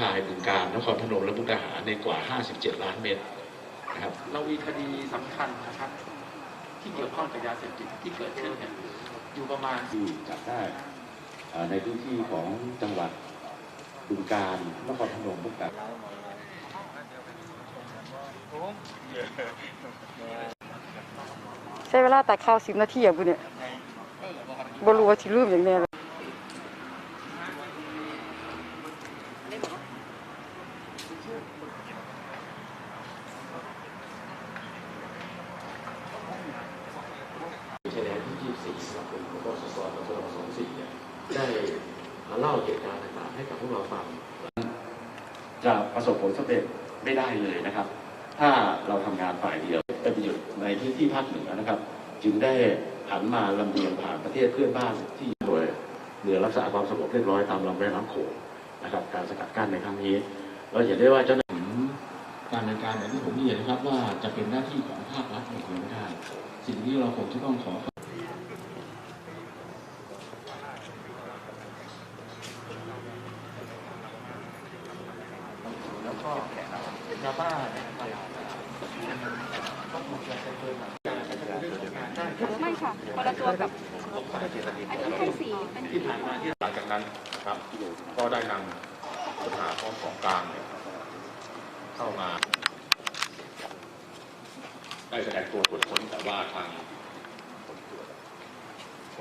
คายบึงการนครพนมและมุกดาหารในกว่า 57 ล้านเมตรนะครับเรามีคดีสำคัญนะครับ ที่เกี่ยวข้องกับยาเสพติดที่เกิดขึ้นเนี่ยอยู่ประมาณที่จับได้เอ่อในพื้นที่ของจังหวัดบึงการนครพนมมุกดาหารใช้เวลาตัดข้าวสิบนาทีอะบุเนี่ยบ่รู้ว่าสิลืมอย่างแน่เลย ชแดนที่ 24สำหรับกลุ่มของกสศและกส24เนี่ยได้เล่าเหตุการณ์ต่างๆให้กับพวกเราฟังจะประสบผลสำเร็จไม่ได้เลยนะครับ ถ้าเราทำงานฝ่ายเดียวเป็นประโยชน์ในพื้นที่ภาคเหนือนะครับ จึงได้หันมาลำเลียงผ่านประเทศเพื่อนบ้านที่โดยเรือรักษาความสงบเรียบร้อยตามลำแม่น้ำโขงนะครับ การสกัดกั้นในครั้งนี้ เราเห็นได้ว่าเจ้าหน้า การดำเนินการอย่างที่ผมเรียนนะครับว่าจะเป็นหน้าที่ของภาครัฐเองไม่ได้ สิ่งที่เราคงจะต้องขอแล้วก็ยาบ้าเนี่ยก็ถูกยาเสพติดมาได้ไม่ค่ะคนละตัวกับอันนี้ให้สีเป็นที่ผ่านมาที่หลังจากนั้นนะครับก็ได้นำสถานของของกลางเนี่ย เข้ามา ได้แสดงตัวตรวจค้นแต่ว่าทาง